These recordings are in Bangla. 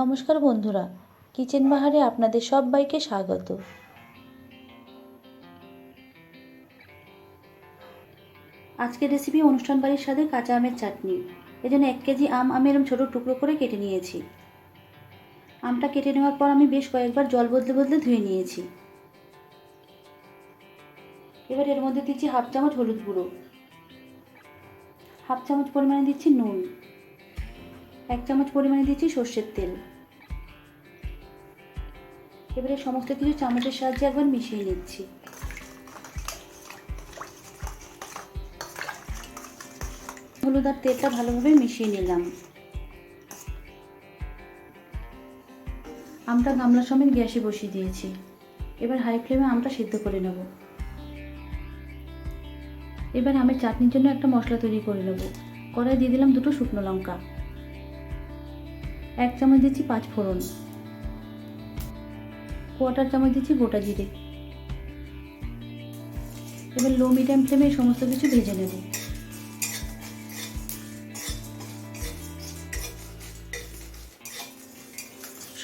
নমস্কার বন্ধুরা, কিচেন বাহারে আপনাদের সবাইকে স্বাগত। আজকের রেসিপি অনুষ্ঠান বাড়ির সাথে কাঁচা আমের চাটনি। এজন্য এক কেজি আম আমি এরকম ছোটো টুকরো করে কেটে নিয়েছি। আমটা কেটে নেওয়ার পর আমি বেশ কয়েকবার জল বদলে বদলে ধুয়ে নিয়েছি। এবার এর মধ্যে দিচ্ছি হাফ চামচ হলুদ গুঁড়ো। হাফ চামচ পরিমাণে দিচ্ছি নুন। এক চামচ পরিমাণে দিচ্ছি সর্ষের তেল। এবারে সমস্ত কিছু চামচের সাহায্যে একবার মিশিয়ে নিচ্ছি। হলুদ আর তেলটা ভালোভাবে মিশিয়ে নিলাম। আমটা গামলা সমেত গ্যাসে বসিয়ে দিয়েছি। এবার হাই ফ্লেমে আমটা সিদ্ধ করে নেব। এবার আমের চাটনির জন্য একটা মশলা তৈরি করে নেব। কড়াই দিয়ে দিলাম দুটো শুকনো লঙ্কা। এক চামচ দিচ্ছি পাঁচ ফোড়ন। কোয়াটার চামচ দিচ্ছি গোটা জিরে। এবার লো মিডিয়াম ফ্লেমে সমস্ত কিছু ভেজে নেব।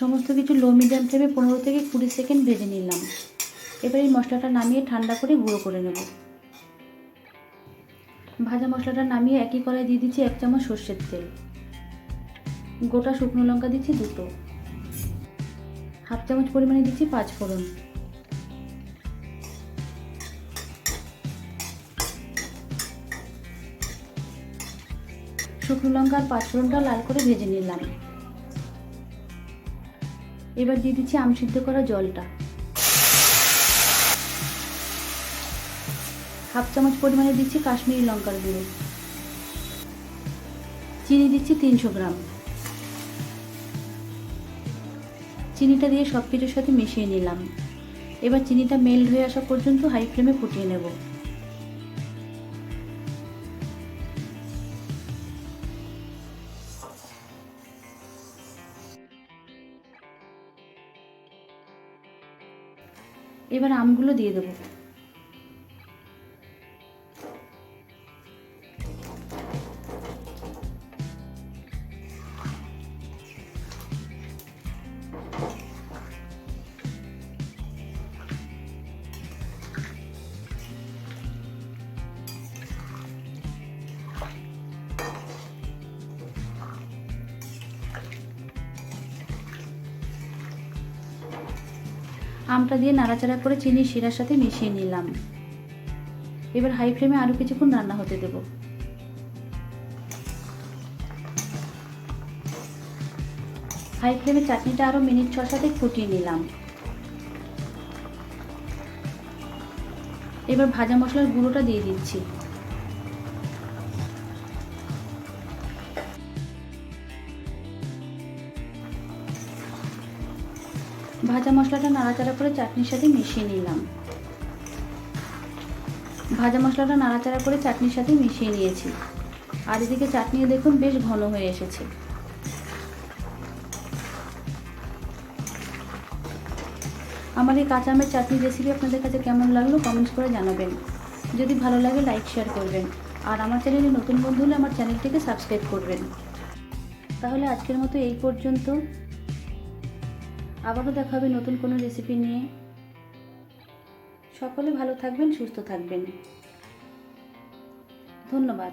সমস্ত কিছু লো মিডিয়াম ফ্লেমে পনেরো থেকে কুড়ি সেকেন্ড ভেজে নিলাম। এবার এই মশলাটা নামিয়ে ঠান্ডা করে গুঁড়ো করে নেব। ভাজা মশলাটা নামিয়ে একই কড়াই দিয়ে দিচ্ছি এক চামচ সর্ষের তেল। গোটা শুকনো লঙ্কা দিচ্ছি দুটো। হাফ চামচ পরিমাণে দিচ্ছি পাঁচ ফোড়ন। শুকনো লঙ্কা আর পাঁচ ফোড়নটা লাল করে ভেজে নিলাম। এবার দিয়ে দিচ্ছি আম সিদ্ধ করা জলটা। হাফ চামচ পরিমাণে দিচ্ছি কাশ্মীরি লঙ্কার গুঁড়ো। চিনি দিচ্ছি তিনশো গ্রাম। চিনিটা দিয়ে সব কিছুর সাথে মিশিয়ে নিলাম। এবার চিনিটা মেল্ট হয়ে আসা পর্যন্ত হাই ফ্লেমে ফুটিয়ে নেব। এবার আমগুলো দিয়ে দেবো। আমটা দিয়ে নাড়াচাড়া করে চিনি শিরার সাথে মিশিয়ে নিলাম। এবার হাই ফ্লেমে আরও কিছুক্ষণ রান্না হতে দেব। হাই ফ্লেমে চাটনিটা আরও মিনিট ছ সাথে ফুটিয়ে নিলাম। এবার ভাজা মশলার গুঁড়োটা দিয়ে দিচ্ছি। ভাজা মশলাটা নাড়াচাড়া করে চাটনির সাথে মিশিয়ে নিলাম। ভাজা মশলাটা নাড়াচাড়া করে চাটনির সাথে মিশিয়ে নিয়েছি। আর এদিকে চাটনি দেখুন বেশ ঘন হয়ে এসেছে। আমার এই কাঁচা আমের চাটনি রেসিপি আপনাদের কাছে কেমন লাগল কমেন্টস করে জানাবেন। যদি ভালো লাগে লাইক শেয়ার করবেন। আর আমার চ্যানেলে নতুন বন্ধু হলে আমার চ্যানেলটিকে সাবস্ক্রাইব করবেন। তাহলে আজকের মতো এই পর্যন্ত। আবারও দেখা হবে নতুন কোনো রেসিপি নিয়ে। সকলে ভালো থাকবেন সুস্থ থাকবেন। ধন্যবাদ।